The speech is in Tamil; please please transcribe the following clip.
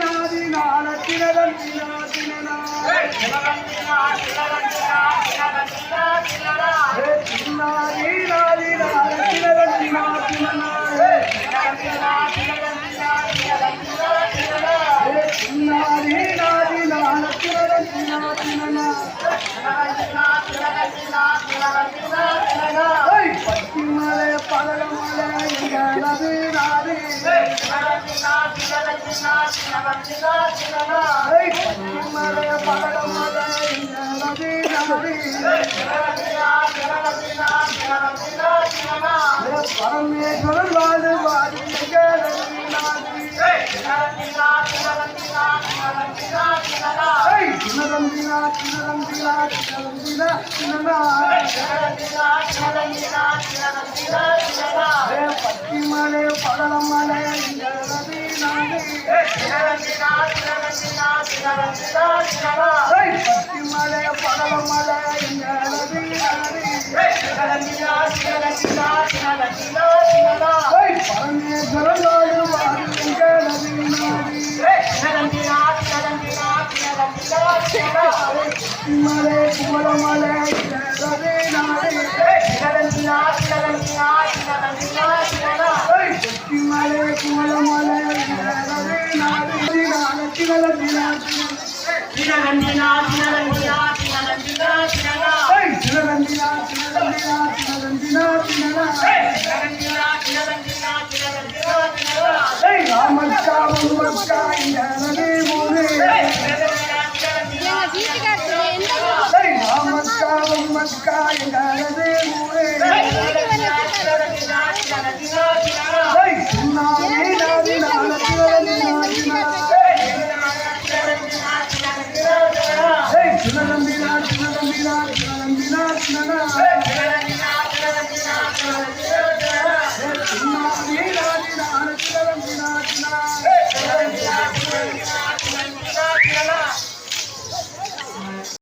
நாதி நாளத்தினதன் தினா தினா பரமேஸ்வரன் வாழ் வாடி பட்டிமலை படலம்மா பத்திமலை பழமலை பரமேஸ்வரன் மலை குமரமலை மலை குமரமலை நமஸ்காரம் நமஸ்காரம் எங்களது ஊரே